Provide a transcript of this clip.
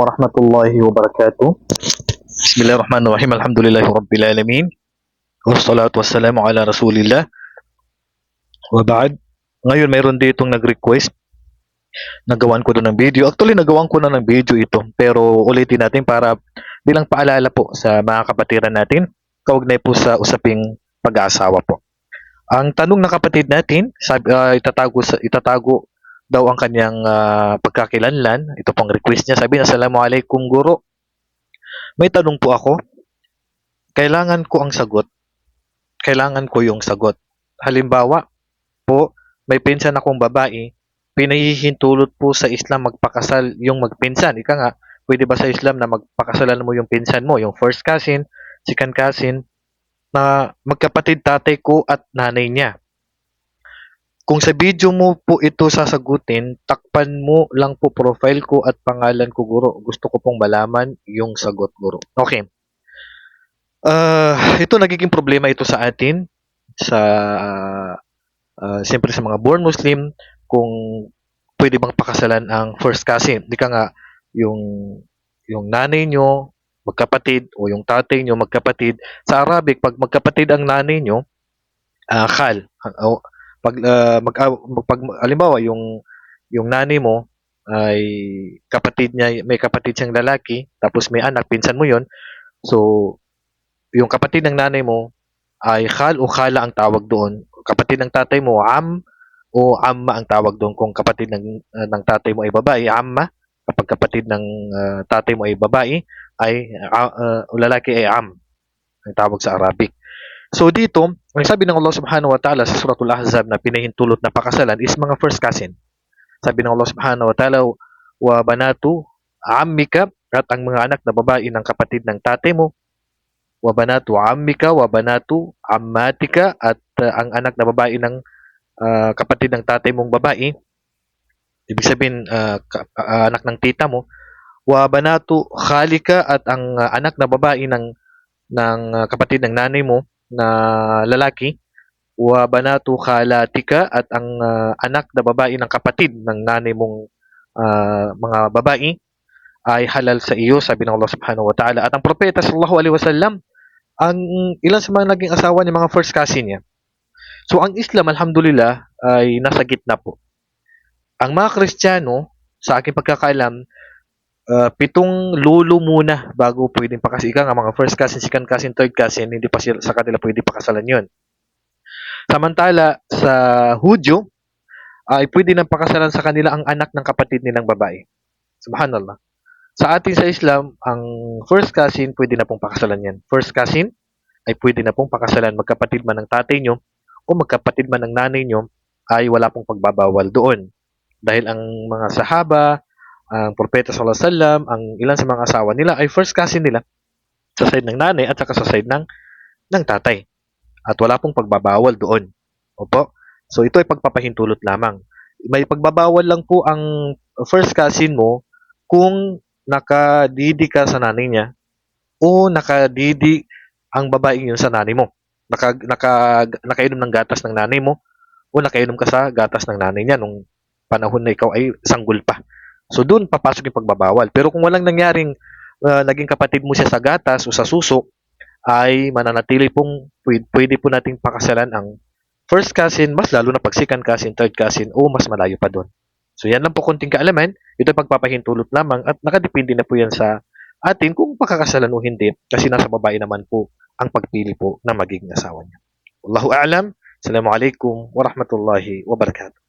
Warahmatullahi wabarakatuh. Bismillahirrahmanirrahim. Alhamdulillahi rabbil alamin. Wassalatu wassalamu ala rasulillah. Wa ba'd. Ngayon mayroon ditong nag-request. Nagawan ko doon ng video. Actually, nagawan ko na ng video ito. Pero ulitin natin para bilang paalala po sa mga kapatiran natin. Kaugnay po sa usaping pag-aasawa po. Ang tanong ng kapatid natin, sabi, ah, itatago, sa, itatago daw ang kanyang ah, pagkakilanlan. Ito pong request niya. Sabi niya, Assalamualaikum guro. May tanong po ako. Kailangan ko ang sagot. Kailangan ko yung sagot. Halimbawa po, may pinsan akong babae, pinahihintulot po sa Islam magpakasal yung magpinsan. Ika nga, pwede ba sa Islam na magpakasalan mo yung pinsan mo, yung first cousin, second cousin, na magkapatid tatay ko at nanay niya. Kung sa video mo po ito sasagutin, takpan mo lang po profile ko at pangalan ko, guro. Gusto ko pong malaman yung sagot, guro. Okay. Ah, ito nagiging problema ito sa atin sa ah, siyempre sa mga born Muslim kung pwede bang pakasalan ang first cousin. Di ka nga yung yung nanay nyo magkapatid o yung tatay nyo magkapatid. Sa Arabic, pag magkapatid ang nanay nyo, ah, khal. O, pag ah, mag, ah, pag halimbawa yung yung nanay mo ay kapatid niya may kapatid siyang lalaki tapos may anak pinsan mo yon so yung kapatid ng nanay mo ay khal o khala ang tawag doon. Kapatid ng tatay mo am o amma ang tawag doon. Kung kapatid ng ah, ng tatay mo ay babae amma. Kapag kapatid ng ah, tatay mo ay babae ay ah, o lalaki ay am. Ang tawag sa Arabic So dito, ang sabi ng Allah Subhanahu wa Ta'ala sa Suratul Ahzab na pinahintulot na pakasalan is mga first cousin. Sabi ng Allah Subhanahu wa Ta'ala, wa banatu ammika at ang mga anak na babae ng kapatid ng tatay mo, wa banatu ammika, wa banatu ammatika at uh, ang anak na babae ng uh, kapatid ng tatay mong babae, ibig sabihin uh, ka- uh, anak ng tita mo, wa banatu khalika at ang uh, anak na babae ng ng uh, kapatid ng nanay mo na lalaki. Wa banatu khalatika at ang ah, anak na babae ng kapatid ng nanay mong ah, mga babae ay halal sa iyo sabi ng Allah Subhanahu wa Ta'ala. At ang propeta sallallahu alaihi wasallam ang ilan sa mga naging asawa niya mga first cousin niya. So ang Islam alhamdulillah ay nasa gitna po. Ang mga Kristiyano sa aking pagkakaalam ah, pitong lolo muna bago pwedeng pakasikan ang mga first cousin, second cousin, third cousin, hindi pa sila, sa kanila pwede pakasalan yon. Samantala, sa Hudyo, ay pwede nang pakasalan sa kanila ang anak ng kapatid nilang babae. Subhanallah. Sa atin sa Islam, ang first cousin, pwede na pong pakasalan yan. First cousin, ay pwede na pong pakasalan magkapatid man ng tatay nyo o magkapatid man ng nanay nyo, ay wala pong pagbabawal doon. Dahil ang mga sahaba, ang propeta sallallahu alaihi wasallam, ang ilan sa mga asawa nila ay first cousin nila sa side ng nanay at saka sa side ng ng tatay. At wala pong pagbabawal doon. Opo. So ito ay pagpapahintulot lamang. May pagbabawal lang po ang first cousin mo kung nakadidi ka sa nanay niya o nakadidi ang babaeng yun sa nanay mo. Naka, naka, nakainom ng gatas ng nanay mo o nakainom ka sa gatas ng nanay niya nung panahon na ikaw ay sanggol pa. So doon papasok yung pagbabawal. Pero kung walang nangyaring uh, naging kapatid mo siya sa gatas o sa suso, ay mananatili pong pwede, po nating pakasalan ang first cousin, mas lalo na pag second cousin, third cousin, o mas malayo pa doon. So yan lang po konting kaalaman. Ito pagpapahintulot lamang at nakadepende na po yan sa atin kung pakakasalan o hindi kasi nasa babae naman po ang pagpili po na magiging asawa niya. Wallahu a'lam. Assalamualaikum warahmatullahi wabarakatuh.